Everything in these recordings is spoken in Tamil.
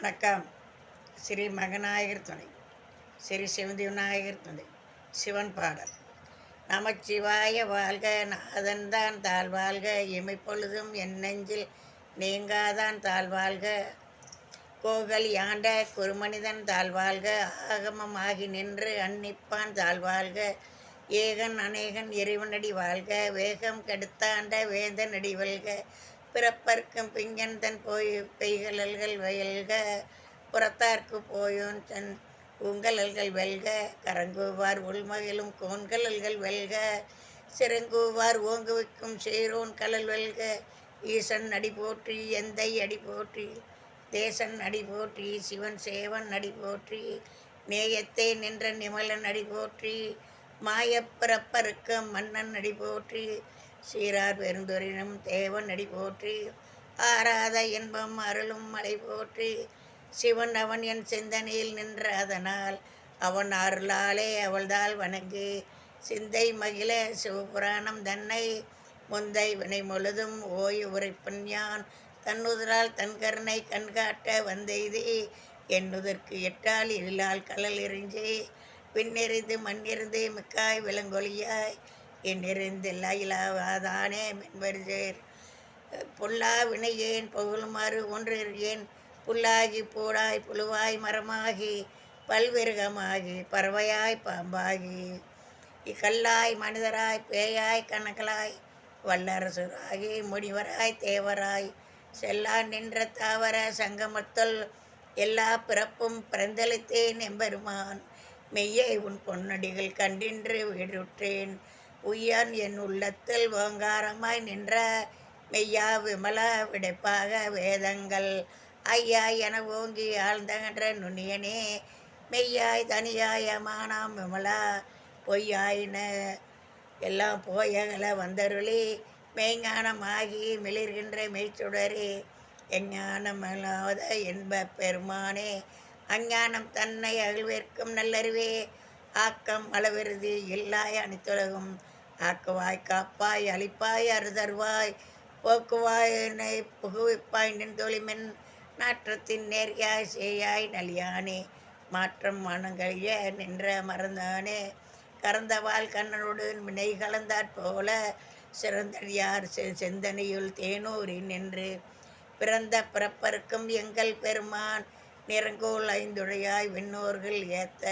வணக்கம். ஸ்ரீ மகநாயகர் துணை. ஸ்ரீ சிவந்தி விநாயகர் துணை. சிவன் பாடல். நமச்சிவாய வாழ்க நாதன் தான் தாழ் வாழ்க இமைப்பொழுதும் என் நெஞ்சில் நீங்காதான் தாழ் வாழ்க. கோகல் யாண்ட குருமனிதன் தாழ் வாழ்க ஆகமமாகி நின்று அன்னிப்பான் தாழ் வாழ்க. ஏகன் அநேகன் இறைவனடி வாழ்க வேகம் கெடுத்தாண்ட வேந்தனடி வாழ்க பிறப்பர்க்கும் பிங்கன்தன் போய் பெய்கலல்கள் வயல்க புறத்தார்க்கு போயோன் தன் பூங்கலல்கள் வெல்க கரங்குவார் உள்மகிழும் கோன்கலல்கள் வெல்க சிறங்குவார் ஓங்குவிக்கும் சேரோன் கலல் வெல்க ஈசன் அடி போற்றி எந்தை அடி போற்றி தேசன் அடி போற்றி சிவன் சேவன் அடி போற்றி நேயத்தே நின்ற நிமலன் அடி போற்றி மாயப்பிறப்பருக்கும் மன்னன் அடி போற்றி சீரார் பெருந்துரினும் தேவன் அடி போற்றி ஆராத இன்பம் அருளும் மலை போற்றி. சிவன் அவன் என் சிந்தனையில் நின்ற அதனால் அவன் அருளாலே அவள்தால் வணங்கி. சிந்தை மகிழ சிவபுராணம் தன்னை முந்தை வினை முழுதும் ஓய் உரைப்பன் யான். தன்னுதரால் தன் கருணை கண்காட்ட வந்தெய்தி என்னுதற்கு எட்டால் இருளால் கலல் எறிஞ்சி பின்னெறிந்து மண்ணிருந்து மிக்காய் விலங்கொலியாய் என்னிருந்து லைலாவாதானே மென்பரிசேர் பொல்லா வினையேன் புகழுமாறு ஒன்றியேன் புல்லாகி பூடாய் புழுவாய் மரமாகி பல்விருகமாகி பறவையாய் பாம்பாகி. இக்கல்லாய் மனிதராய் பேயாய் கணக்கலாய் வல்லரசராகி முனிவராய் தேவராய். செல்லா நின்ற தாவர சங்கமத்தொல் எல்லா பிறப்பும் பிறந்தளித்தேன் எம்பெருமான் மெய்யை உன் பொன்னடிகள் கண்டின்று வீடுற்றேன் உய்யான் என் உள்ளத்தில் ஓங்காரமாய் நின்ற மெய்யா விமலா விடைப்பாக வேதங்கள். ஐயா என ஓங்கி ஆழ்ந்தகன்ற நுண்ணியனே மெய்யாய் தனியாய் மானாம் விமலா பொய்யாயின எல்லாம் போயகல வந்தருளி மெய்ஞானமாகி மிளிர்கின்ற மெய்ச்சுடரே எஞ்ஞானமல்லாத என்ப பெருமானே அஞ்ஞானம் தன்னை அகழ்வேற்கும் நல்லறிவே ஆக்கம் அளவிருதி இல்லாய் அனைத்துலகும் ஆக்குவாய் காப்பாய் அழிப்பாய் அறுதருவாய் போக்குவாய் என்னை புகுவிப்பாய் நின்தொழிமென் நாற்றத்தின் நேர்யாய் சேயாய் நலியானே மாற்றம் மனங்கழிய நின்ற மறந்தானே கறந்தவாள் கண்ணனோடு வினை கலந்தாற் போல சிறந்தடியார் செந்தனையுள் தேனூரின் நின்று பிறந்த பிறப்பருக்கும் எங்கள் பெருமான் நிறங்கோல் ஐந்துடையாய் விண்ணோர்கள் ஏத்த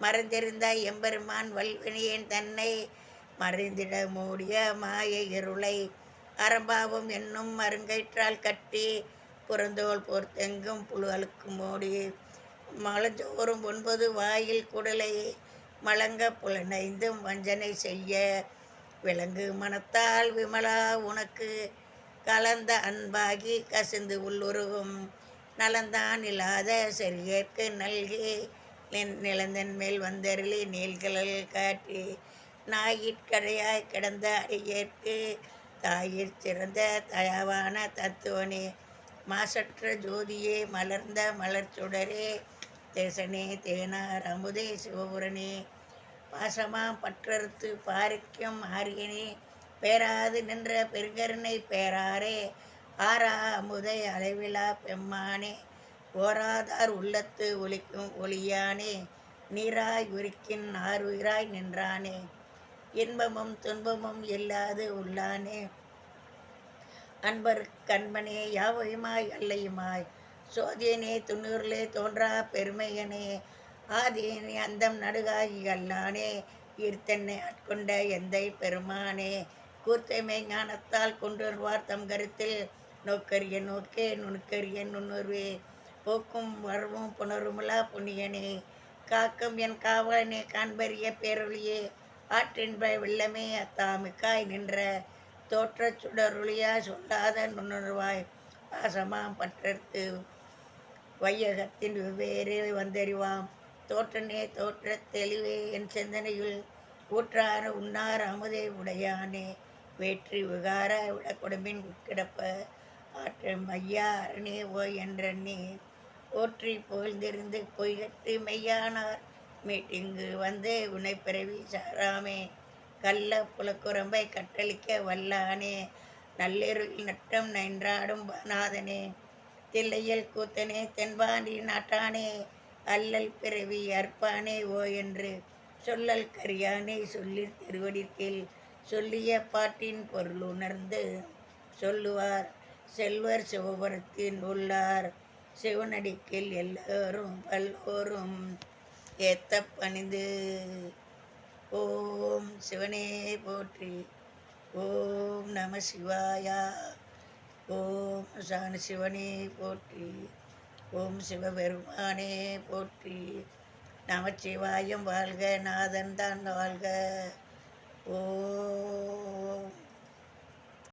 மறைந்திருந்த எம்பெருமான் வல்வினியின் தன்னை மறைந்திட மூடிய மாய இருளை அறம்பாவும் என்னும் மருங்கயிற்றால் கட்டி புறந்தோல் பொறுத்தெங்கும் புழுகளுக்கு மூடி மலஞ்சோறும் ஒன்பது வாயில் குடலை மலங்க புலனைந்தும் வஞ்சனை செய்ய விலங்கு மனத்தால் விமலா உனக்கு கலந்த அன்பாகி கசிந்து உள்ளுருகும் நலந்தான் இல்லாத சரியேற்கு நல்கி நிலந்தன் மேல் வந்தருளி நீள்கலல் காட்டி நாயிற்கடையாய் கிடந்த அடியேற்கு தாயிற் சிறந்த தயாவான தத்துவனே. மாசற்ற ஜோதியே மலர்ந்த மலர்ச்சுடரே தேசனே தேனார் அமுதே சிவபுரனே. பாசமா பற்றறுத்து பாரிக்கும் ஆரியனே பேராது நின்ற பெருங்கருணை பேராரே. ஆரா அமுதை அளவிலா பெம்மானே ஓராதார் உள்ளத்து ஒலிக்கும் ஒளியானே. நீராய் உரிக்கின் ஆறுயிராய் நின்றானே. இன்பமும் துன்பமும் இல்லாது உள்ளானே. அன்பர் கண்மனே யாவையுமாய் அல்லையுமாய்? சோதியனே துண்ணூரிலே தோன்றா பெருமையனே. ஆதியனே அந்தம் நடுகாகி அல்லானே. ஈர்த்தென்னை ஆட்கொண்ட எந்தை பெருமானே. கூர்த்தைமை ஞானத்தால் கொண்டுருவார் தம் கருத்தில். நோக்கரிய நோக்கே நுணுக்கரிய நுண்ணுருவே. போக்கும் வரவும் புணருமுலா புண்ணியனே. காக்கும் என் காவலனே காண்பறிய பேரொழியே. ஆற்றின்ப வெள்ளமே அத்தாமிக்காய் நின்ற தோற்ற சுடருளியா சொல்லாத நுண்ணுணர்வாய் பாசமாம் பற்றெடுத்து வையகத்தின் வெவ்வேறு வந்தறிவாம். தோற்றனே தோற்ற தெளிவே என் சிந்தனையில் ஊற்றார உண்ணார் அமுதே உடையானே வேற்றி விகார விடக்குடம்பின் கிடப்ப ஆற்று மையா அரணே ஓ என்றே போற்றி புகழ்ந்திருந்து பொய்கட்டு மெய்யானார் மீட்டிங்கு வந்து உன்னை பிறவி சாராமே. கள்ள புலக்குரம்பை கட்டளிக்க வல்லானே. நள்ளிருள் நட்டம் நன்றாடும் நாதனே தில்லையல் கூத்தனே தென்பாண்டி நாட்டானே. அல்லல் பிறவி அற்பானே ஓ என்று சொல்லல் கரியானே சொல்லி திருவடிக்கில் சொல்லிய பாட்டின் பொருள் உணர்ந்து சொல்லுவார். செல்வர் சிவபுரத்தின் உள்ளார். சிவனடிக்கில் எல்லோரும் பல்லோரும் ஏத்த பணிந்து. ஓம் சிவனே போற்றி. ஓம் நம சிவாயா. ஓம் சாண சிவனே போற்றி. ஓம் சிவபெருமானே போற்றி. நமச்சிவாயம் வாழ்க நாதன் தான் வாழ்க. ஓம்